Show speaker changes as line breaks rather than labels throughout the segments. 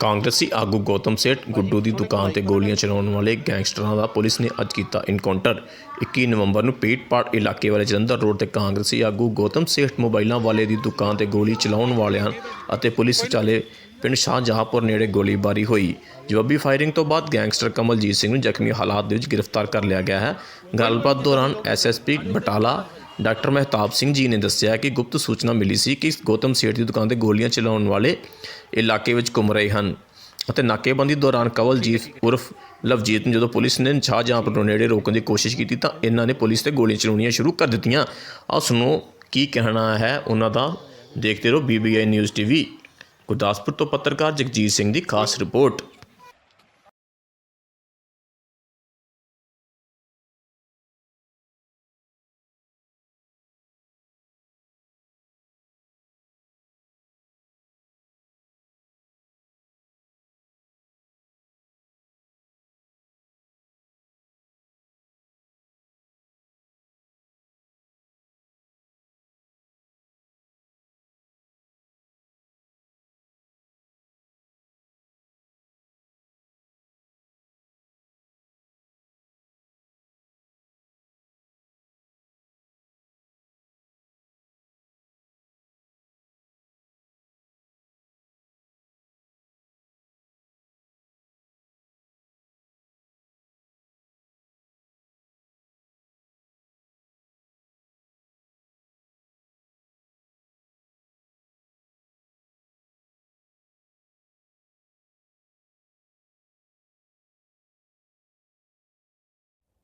ਕਾਂਗਰਸੀ ਆਗੂ ਗੌਤਮ ਸੇਠ ਗੁੱਡੂ ਦੀ ਦੁਕਾਨ ਤੇ ਗੋਲੀਆਂ ਚਲਾਉਣ ਵਾਲੇ ਗੈਂਗਸਟਰਾਂ ਦਾ ਪੁਲਿਸ ਨੇ ਅੱਜ ਕੀਤਾ ਇਨਕਾਊਂਟਰ 21 ਨਵੰਬਰ ਨੂੰ ਪੇਟਪਾਟ ਇਲਾਕੇ ਵਾਲੇ ਜਲੰਧਰ ਰੋਡ ਤੇ ਕਾਂਗਰਸੀ ਆਗੂ ਗੌਤਮ ਸੇਠ ਮੋਬਾਈਲਾਂ ਵਾਲੇ ਦੀ ਦੁਕਾਨ ਤੇ ਗੋਲੀ ਚਲਾਉਣ ਵਾਲਿਆਂ ਅਤੇ ਪੁਲਿਸ ਚਾਲੇ ਪਿੰਡ ਸ਼ਾਹਜਹਾਂਪੁਰ ਨੇੜੇ ਗੋਲੀਬਾਰੀ ਹੋਈ। ਜਵਾਬੀ ਫਾਇਰਿੰਗ ਤੋਂ ਬਾਅਦ ਗੈਂਗਸਟਰ ਕਮਲਜੀਤ ਸਿੰਘ ਨੂੰ ਜ਼ਖਮੀ ਹਾਲਾਤ ਦੇ ਵਿੱਚ ਗ੍ਰਿਫਤਾਰ ਕਰ ਲਿਆ ਗਿਆ ਹੈ। ਗੱਲਬਾਤ ਦੌਰਾਨ ਐਸਐਸਪੀ ਬਟਾਲਾ ਡਾਕਟਰ ਮਹਿਤਾਬ ਸਿੰਘ ਜੀ ਨੇ ਦੱਸਿਆ ਕਿ ਗੁਪਤ ਸੂਚਨਾ ਮਿਲੀ ਸੀ ਕਿ ਗੌਤਮ ਸੇਠ ਦੀ ਦੁਕਾਨ ਤੇ ਗੋਲੀਆਂ ਚਲਾਉਣ ਵਾਲੇ ਇਲਾਕੇ ਵਿੱਚ ਘੁੰਮ ਰਹੇ ਹਨ ਅਤੇ ਨਾਕੇਬੰਦੀ ਦੌਰਾਨ ਕਵਲਜੀਤ ਉਰਫ ਲਵਜੀਤ ਨੂੰ ਜਦੋਂ ਪੁਲਿਸ ਨੇ ਸ਼ਾਹਜਹਾਂਪੁਰ ਨੂੰ ਨੇੜੇ ਰੋਕਣ ਦੀ ਕੋਸ਼ਿਸ਼ ਕੀਤੀ ਤਾਂ ਇਹਨਾਂ ਨੇ ਪੁਲਿਸ ਤੇ ਗੋਲੀਆਂ ਚਲਾਉਣੀਆਂ ਸ਼ੁਰੂ ਕਰ ਦਿੱਤੀਆਂ। ਆਓ ਸੁਣੋ ਕੀ ਕਹਿਣਾ ਹੈ ਉਹਨਾਂ ਦਾ। ਦੇਖਦੇ ਰਹੋ ਬੀਬੀਆਈ ਨਿਊਜ਼ ਟੀਵੀ ਗੁਰਦਾਸਪੁਰ ਤੋਂ ਪੱਤਰਕਾਰ ਜਗਜੀਤ ਸਿੰਘ ਦੀ ਖਾਸ ਰਿਪੋਰਟ।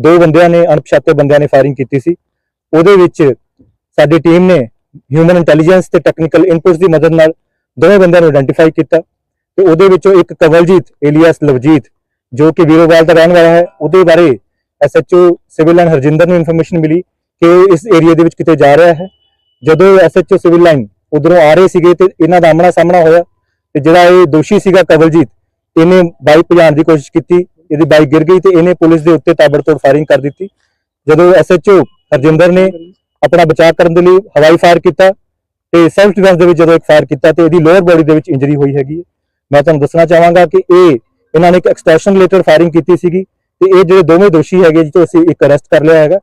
ਦੋ ਬੰਦਿਆਂ ਨੇ, ਅਣਪਛਾਤੇ ਬੰਦਿਆਂ ਨੇ ਫਾਇਰਿੰਗ ਕੀਤੀ ਸੀ। ਉਹਦੇ ਵਿੱਚ ਸਾਡੀ ਟੀਮ ਨੇ ਹਿਊਮਨ ਇੰਟੈਲੀਜੈਂਸ ਤੇ ਟੈਕਨੀਕਲ ਇਨਪੁਟਸ ਦੀ ਮਦਦ ਨਾਲ ਦੋਵੇਂ ਬੰਦਿਆਂ ਨੂੰ ਆਇਡੈਂਟੀਫਾਈ ਕੀਤਾ ਤੇ ਉਹਦੇ ਵਿੱਚੋਂ ਇੱਕ ਕਵਲਜੀਤ ਏਲੀਅਸ ਲਵਜੀਤ, ਜੋ ਕਿ ਵੀਰੋਵਾਲ ਦਾ ਰਹਿਣ ਵਾਲਾ ਹੈ, ਉਹਦੇ ਬਾਰੇ ਐਸਐਚਓ ਸਿਵਲ ਲਾਈਨ ਹਰਜਿੰਦਰ ਨੂੰ ਇਨਫੋਰਮੇਸ਼ਨ ਮਿਲੀ ਕਿ ਇਸ ਏਰੀਆ ਦੇ ਵਿੱਚ ਕਿਤੇ ਜਾ ਰਿਹਾ ਹੈ। ਜਦੋਂ ਐਸਐਚਓ ਸਿਵਲ ਲਾਈਨ ਉਧਰੋਂ ਆ ਰਹੇ ਸੀਗੇ ਤੇ ਇਹਨਾਂ ਦਾ ਆਮਣਾ ਸਾਹਮਣਾ ਹੋਇਆ ਤੇ ਜਿਹੜਾ ਇਹ ਦੋਸ਼ੀ ਸੀਗਾ ਕਵਲਜੀਤ, ਇਹਨੇ ਬਾਈਕ ਭਜਾਉਣ ਦੀ ਕੋਸ਼ਿਸ਼ ਕੀਤੀ। ਇਹਦੀ ਬਾਈਕ ਗਿਰ ਗਈ ਤੇ ਇਹਨੇ ਪੁਲਿਸ ਦੇ ਉੱਤੇ ਤਾਬੜਤੋੜ ਫਾਇਰਿੰਗ ਕਰ ਦਿੱਤੀ। ਜਦੋਂ ਐਸਐਚਓ ਹਰਜਿੰਦਰ ਨੇ ਆਪਣਾ ਬਚਾਅ ਕਰਨ ਦੇ ਲਈ ਹਵਾਈ ਫਾਇਰ ਕੀਤਾ ਤੇ ਸੈਲਫ ਡਿਫੈਂਸ ਦੇ ਵਿੱਚ ਜਦੋਂ ਇੱਕ ਫਾਇਰ ਕੀਤਾ ਤੇ ਇਹਦੀ ਲੋਅਰ ਬੋਡੀ ਦੇ ਵਿੱਚ ਇੰਜਰੀ ਹੋਈ ਹੈਗੀ ਹੈ। ਮੈਂ ਤੁਹਾਨੂੰ ਦੱਸਣਾ ਚਾਹਾਂਗਾ ਕਿ ਇਹ ਇਹਨਾਂ ਨੇ ਇੱਕ ਐਕਸਟ੍ਰੈਕਸ਼ਨ ਰਿਲੇਟਡ ਫਾਇਰਿੰਗ ਕੀਤੀ ਸੀਗੀ ਤੇ ਇਹ ਜਿਹੜੇ ਦੋਵੇਂ ਦੋਸ਼ੀ ਹੈਗੇ ਜਿੱਥੋਂ ਅਸੀਂ ਇੱਕ ਅਰੈਸਟ ਕਰ ਲਿਆ ਹੈਗਾ,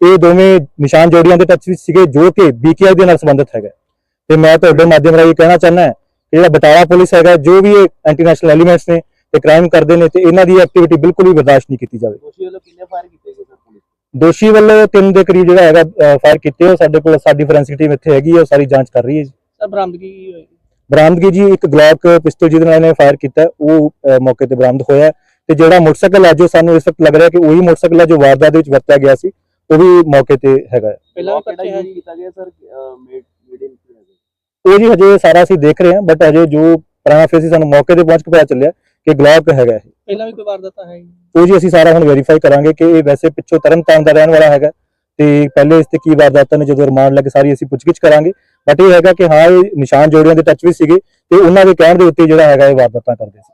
ਇਹ ਦੋਵੇਂ ਨਿਸ਼ਾਨ ਜੋੜੀਆਂ ਦੇ ਟੱਚ ਵਿੱਚ ਸੀਗੇ ਜੋ ਕਿ ਬੀਕੇਆਈ ਦੇ ਨਾਲ ਸੰਬੰਧਿਤ ਹੈਗਾ। ਤੇ ਮੈਂ ਤੁਹਾਡੇ ਮਾਧਿਅਮ ਰਾਹੀਂ ਕਹਿਣਾ ਚਾਹੁੰਦਾ ਹਾਂ ਕਿ ਜਿਹੜਾ ਬਟਾਲਾ ਪੁਲਿਸ ਹੈਗਾ, ਜੋ ਵੀ ਇਹ ਐਂਟੀ ਨੈਸ਼ਨਲ ਐਲੀਮੈਂਟਸ ਨੇ ਤੇ ਕ੍ਰਾਈਮ ਕਰਦੇ ਨੇ ਤੇ ਇਹਨਾਂ ਦੀ ਐਕਟੀਵਿਟੀ ਬਿਲਕੁਲ ਵੀ ਬਰਦਾਸ਼ਤ ਨਹੀਂ ਕੀਤੀ ਜਾਵੇ।
ਦੋਸ਼ੀ ਵੱਲੋਂ ਕਿੰਨੇ ਫਾਇਰ ਕੀਤੇ ਗਏ ਸਰ ਪੁਲਿਸ?
ਦੋਸ਼ੀ ਵੱਲੋਂ ਤਿੰਨ ਦੇ ਕਰੀਬ ਜਿਹੜਾ ਹੈਗਾ ਫਾਇਰ ਕੀਤੇ ਉਹ ਸਾਡੇ ਕੋਲ ਸਾਡੀ ਫੋਰੈਂਸਿਕ ਟੀਮ ਇੱਥੇ ਹੈਗੀ ਹੈ ਉਹ ਸਾਰੀ ਜਾਂਚ ਕਰ ਰਹੀ ਹੈ ਜੀ।
ਸਰ ਬਰਾਮਦਗੀ ਕੀ ਹੋਈ?
ਬਰਾਮਦਗੀ ਜੀ ਇੱਕ ਗਲੌਕ ਪਿਸਤਲ ਜਿਹਦੇ ਨਾਲ ਇਹਨੇ ਫਾਇਰ ਕੀਤਾ ਉਹ ਮੌਕੇ ਤੇ ਬਰਾਮਦ ਹੋਇਆ। ਹੈ ਤੇ ਜਿਹੜਾ ਮੋਟਰਸਾਈਕਲ ਹੈ ਜੋ ਸਾਨੂੰ ਇਸ ਵਕਤ ਲੱਗ ਰਿਹਾ ਕਿ ਉਹੀ ਮੋਟਰਸਾਈਕਲ ਹੈ ਜੋ ਵਾਰਦਾਤ ਦੇ ਵਿੱਚ ਵਰਤਿਆ ਗਿਆ ਸੀ ਉਹ ਵੀ ਮੌਕੇ ਤੇ ਹੈਗਾ ਹੈ।
ਪਹਿਲਾਂ
ਕਿਹੜਾ
ਹੈ?
ਯੂਜ਼
ਜੀ
ਕੀਤਾ ਗਿਆ ਸਰ? ਮੇਡ ਮੇਡ ਇਨ
ਉਹ ਜੀ ਹਜੇ ਸਾਰਾ ਅਸੀਂ ਦੇਖ ਰਹੇ ਹਾਂ ਬਟ ਹਜੇ ਜੋ ਪੁਰਾਣਾ ਫੇਸ ਸਾਨੂੰ ਮੌਕੇ ਤੇ ਪਹੁੰਚ ਕੇ ਪਤਾ ਚੱਲਿਆ। ਕਿ ਗਲੌਕ ਹੈਗਾ ਇਹ।
ਪਹਿਲਾਂ ਵੀ ਕੋਈ ਵਾਰਦਾਤ ਹੈ ਜੀ
ਉਹ ਜੀ ਅਸੀਂ ਸਾਰਾ ਹੁਣ ਵੈਰੀਫਾਈ ਕਰਾਂਗੇ ਕਿ ਇਹ ਵੈਸੇ ਪਿੱਛੋਂ ਤਰਨਤਾਰਨ ਦਾ ਰਹਿਣ ਵਾਲਾ ਹੈਗਾ। ਤੇ ਪਹਿਲੇ ਇਸ ਤੇ ਕੀ ਵਾਰਦਾਤਾਂ ਨੇ ਜਦੋਂ ਰਿਮਾਂਡ ਲੈ ਕੇ ਸਾਰੀ ਅਸੀਂ ਪੁੱਛਗਿੱਛ ਕਰਾਂਗੇ। ਬਟ ਇਹ ਹੈਗਾ ਕਿ ਹਾਂ ਇਹ ਨਿਸ਼ਾਨ ਜੋੜਿਆਂ ਦੇ ਟੱਚ ਵੀ ਸੀਗੇ ਤੇ ਉਹਨਾਂ ਦੇ ਕਹਿਣ ਦੇ ਉੱਤੇ ਜਿਹੜਾ ਹੈਗਾ ਇਹ ਵਾਰਦਾਤਾਂ ਕਰਦੇ ਸੀ।